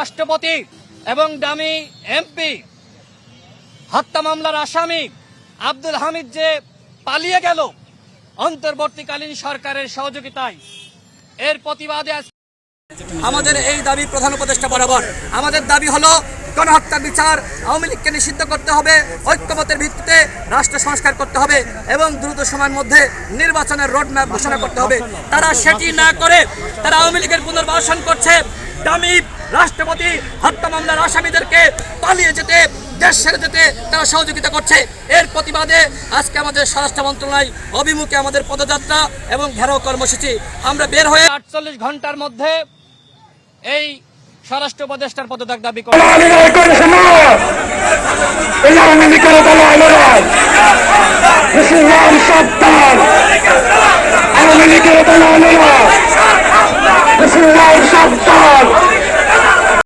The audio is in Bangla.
রাষ্ট্রপতি এবং দামি এমপি, হত্যা মামলার আসামি আব্দুল হামিদ যে পালিয়ে গেল অন্তর্বর্তীকালীন সরকারের সহযোগিতায়। এর প্রতিবাদে আমাদের এই দাবি প্রধান উপদেষ্টা বরাবর। আমাদের দাবি হলো, গণহত্যার বিচার আওয়ামী লীগকে নিষিদ্ধ করতে হবে, ঐক্যমতের ভিত্তিতে রাষ্ট্র সংস্কার করতে হবে এবং দ্রুত সময়ের মধ্যে নির্বাচনের রোডম্যাপ ঘোষণা করতে হবে। তারা সেটি না করে তারা আওয়ামী লীগের পুনর্বাসন করছে। দামি রাষ্ট্রপতি হত্যা মামলার আসামিদেরকে পালিয়ে যেতে দেশ ছেড়ে যেতে তারা সহযোগিতা করছে। এর প্রতিবাদে আজকে আমাদের স্বরাষ্ট্র মন্ত্রণালয় অভিমুখে আমাদের পদযাত্রা এবং ঘেরাও কর্মসূচি। আমরা বের হয়ে আটচল্লিশ ঘণ্টার মধ্যে এই স্বরাষ্ট্র উপদেষ্টার পদত্যাগ দাবি করি। করে আওয়ামী লীগের